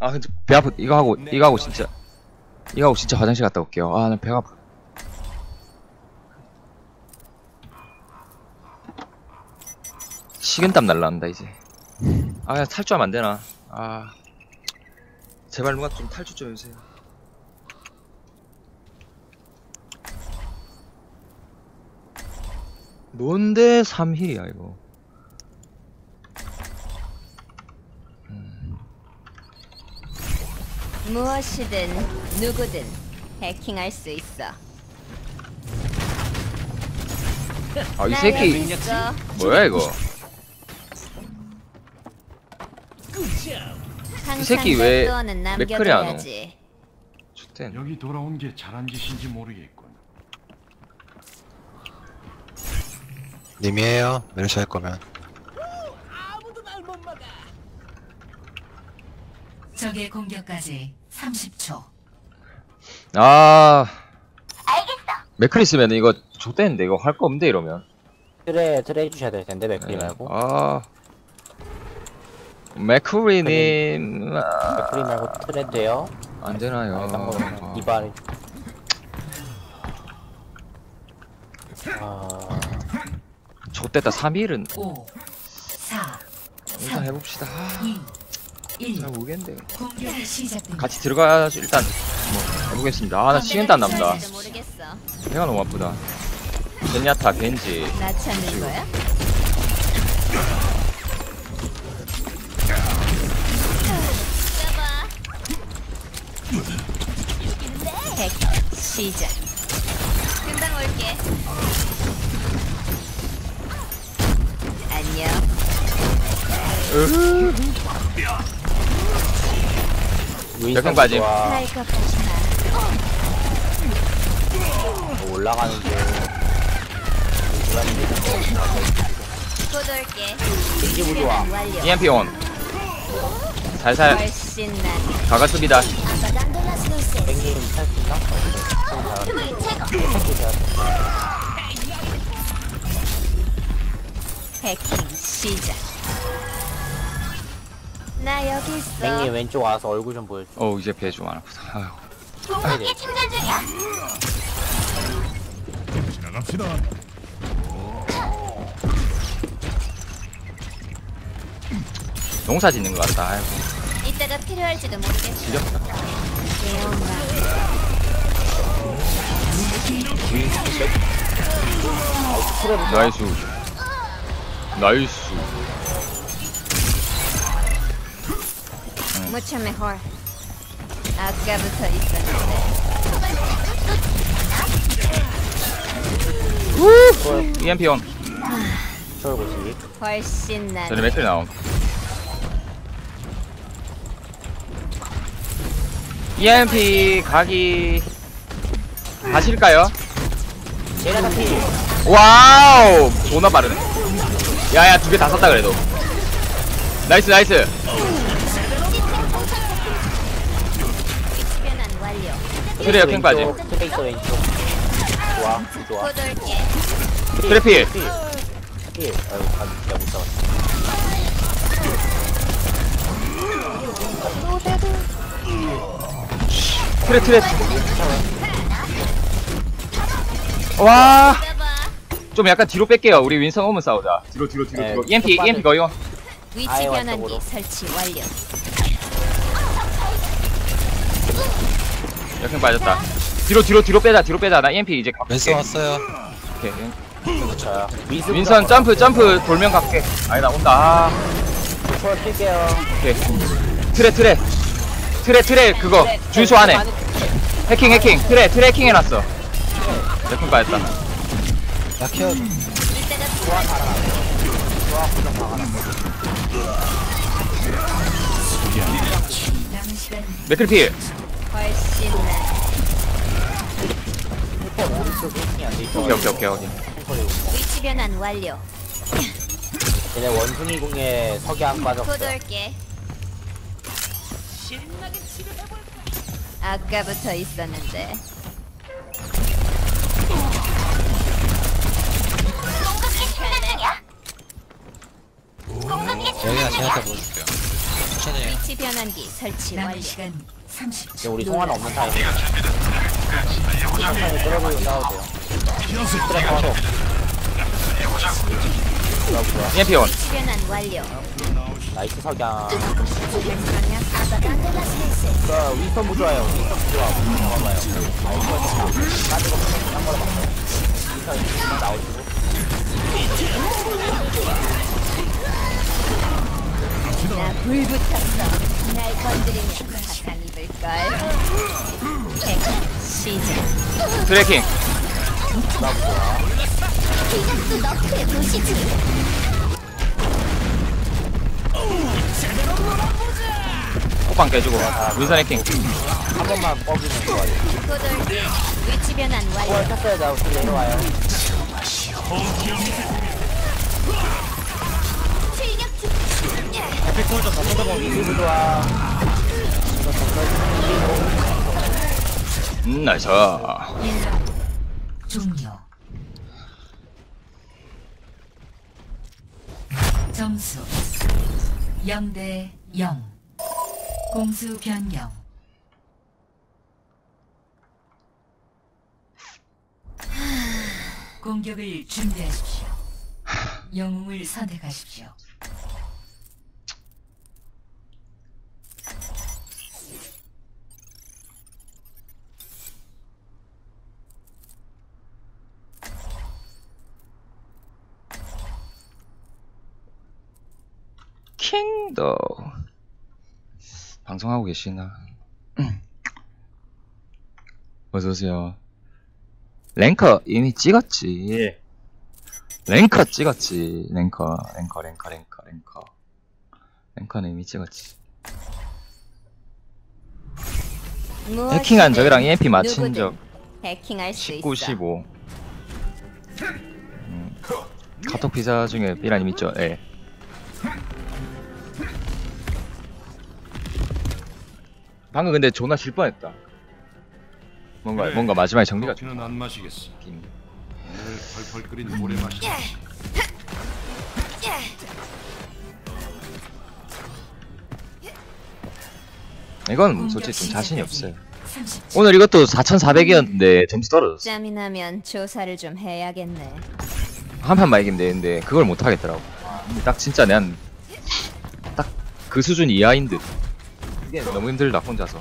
아 근데 배 아프 이거 하고 이거 하고 진짜. 이거 하고 진짜 화장실 갔다 올게요. 아나 배가 아파. 식은땀 날라온다 이제. 아 그냥 탈주하면 안 되나? 아 제발 누가 좀 탈주 좀 해주세요. 뭔데 3힐이야 이거? 무엇이든 누구든 해킹할 수 있어. 아이나 새끼. 뭐야 이거 항상 새끼 내왜 맥클이 안 남겨둬야지. 좋댄 여기 돌아온 게 잘한 짓인지 모르겠군. 님이에요. 메르시 할 거면. 적의 공격까지 30초. 아. 알겠어. 맥클 있으면 이거 좋대는데 이거 할 거 없는데 이러면. 트레 트레 해주셔야 될 텐데 맥크리 네. 말고 아. 맥크리님 아, 맥크리 말고 트레 돼요. 안 되나요? 아, 아. 이발. 아 좋댔다 3일은 5, 4, 일단 3, 해봅시다. 아, 2, 1. 잘 모르겠는데. 공격이 시작됩니다. 같이 들어가서 일단 뭐 해보겠습니다. 아나 식은땀 납니다. 할지도 모르겠어. 배가 너무 아프다. 젠야타 겐지. 나 찾는 거야? 시작. 금방 올게. 안녕. 몇명 빠짐? 좋아. 마. 뭐 올라가는 중. 곧 올게. 겐지 부좋아. 완료. EMP 온. 살살 훨씬 난. 가가습니다. 있나? 해킹 시작. 나 여기 있어. 땡님 왼쪽 와서 얼굴 좀 보여줘. 어우 이제 배 좀 안 아프다. 아유. 네. 지나갑시다. 농사 짓는 것 같다. 아이고 이따가 필요할지도 모르겠어. 지겹다. 대엄마. 나이스. 나이스. Mucho mejor. 아까부터 있었는데. EMP 온. 훨씬 난. 전에 맥클 나옴. EMP 가기 가실까요? 얘네가 피. 와우 존나 빠르네 야야 두 개 다 썼다 그래도 나이스 나이스 변환 완료. 트레 역행 빠짐 트레 있어 왼쪽. 좋아. 좋아. 트래필 다 진짜 못 잡았어. 트레 트레 와. 좀. 약간 뒤로 뺄게요. 우리 윈성 오면 싸우자. 뒤로 뒤로 뒤로 네, 뒤로. EMP 첫 EMP 거의 온 위치 아예 변환기 완성으로. 설치 완료. 역행 빠졌다. 뒤로 뒤로 뒤로 빼자 뒤로 빼자. 나 EMP 이제 갈게. 왼손 왔어요. 오케이. 그렇죠. 윈스 윈선 점프 점프 돌면 갈게. 아니다 온다. 아, 초월 뛸게요. 오케이. 트레 트레. 트레 트레 그거. 주유소 안에. 해킹 해킹. 트레 트레 해킹 해놨어 훨씬 오른쪽 힐킹이 안돼 있어. 오케이 오케이 오케이 오케이 위치 변환 완료. 얘네 원숭이 궁에 석양 곧 빠졌어. 올게. 아까부터 있었는데. 여기가 제한테 보여줄게요. 천천히 해요. 위치 변환기 설치 남은 완료. 시간 30초. 이제 우리 송환 없는. 천천히 끌어들이고 싸워도 돼요. 트랙 바로. 좋아, 좋아. EMP 온. 위치 변환 완료. 나이스 석양. 그 윈스턴 부좋아요. 윈스턴 부좋아. 잡아봐요. 아, 이거 빠지고 한 거로 바꿔. 윈스턴 나오시고. 불 붙었어. 날 건드리면 사탕 입을걸. 백 시작. 트래킹. 이것도 너프의 도시지. 호빵 깨주고. 윈선 해킹. 한 번만 뻐기면 좋아요. 고돌 위치 변환 월 완료. 탔어야 돼. 우리 내려와요. 에피콜 좀 던져보고 윈스 좋아. 음, 나이스. 1라 종료. 점수 0대 0. 공수 변경. 공격을 준비하십시오. 영웅을 선택하십시오. 킹더. 방송하고 계시나? 어서오세요. 랭커 이미 찍었지. 랭커 찍었지. 랭커, 랭커, 랭커, 랭커, 랭커. 랭커는 이미 찍었지. 해킹한 적이랑 EMP 맞힌 적 해킹할 수 19, 있어. 15. 음, 카톡 피자 중에 삐라님 있죠? 예. 방금 근데 존나 질 뻔했다. 뭔가 그래. 뭔가 마지막에 정리가 커피는 안 마시겠어. 좀. 오늘 펄펄 끓인 물에 마시겠어. 이건 솔직히 좀 자신이 없어요. 30초. 오늘 이것도 4,400이었는데 점수 떨어졌어. 짬이 나면 조사를 좀 해야겠네. 한 판만 이기면 되는데 그걸 못 하겠더라고. 딱 진짜 난 딱 그 수준 이하인 듯. 이게 너무 힘들다 혼자서.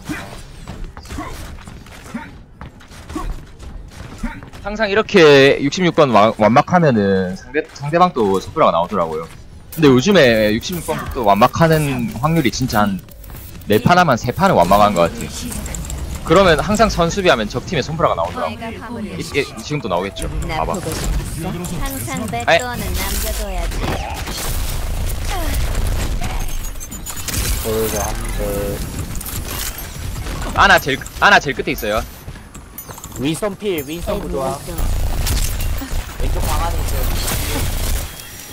항상 이렇게 66번 완막하면은 상대 상대방도 스프라가 나오더라고요. 근데 요즘에 66번 또 완막하는 확률이 진짜 한 4판 하면 3판은 완막한 것 같아. 그러면 항상 선수비하면 적팀에 손브라가 나오더라고. 내가 화물을 이, 이, 지금 또 나오겠죠. 나 봐봐. 항상 아이. 백도어는 남겨둬야지. 보여줘 한대. 아나 제일 아나 제일 끝에 있어요. 윈스턴 필. 윈스턴 부좋아. 왼쪽 방 안에 있어요.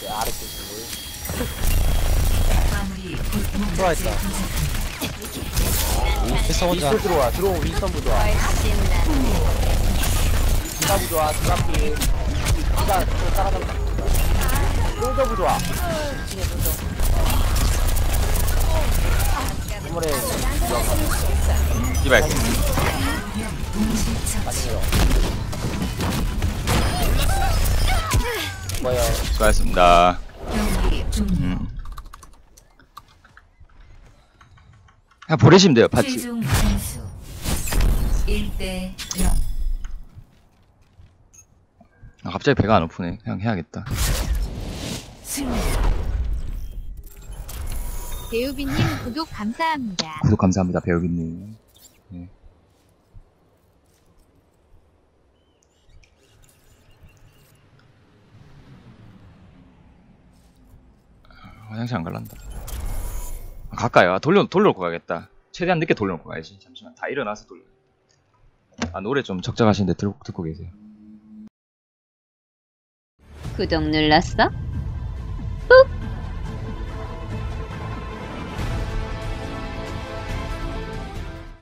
네, 아래 쪽으로. 마무리 곧 들어와있다. 패스 혼자. 들어와. 들어오 부좋아. 훨씬 낫네. 기가 부좋아. 기가 필. 또 따라잡는다. 쫄저 부좋아. 이번에 이발. 맞네요. 뭐요? 수고하셨습니다. 음. 그냥 보내시면 돼요, 파티. 최종 점수 1대 0. 아, 갑자기 배가 안 고프네. 그냥 해야겠다. 배우비님 구독 감사합니다. 구독 감사합니다, 배우기님. 네. 아, 화장실 안 갈란다. 아, 가까이. 아, 돌려, 돌려놓고 가야겠다. 최대한 늦게 돌려놓고 가야지. 잠시만. 다 일어나서 돌려. 아, 노래 좀 적적하신데 들, 듣고 계세요. 구독 눌렀어?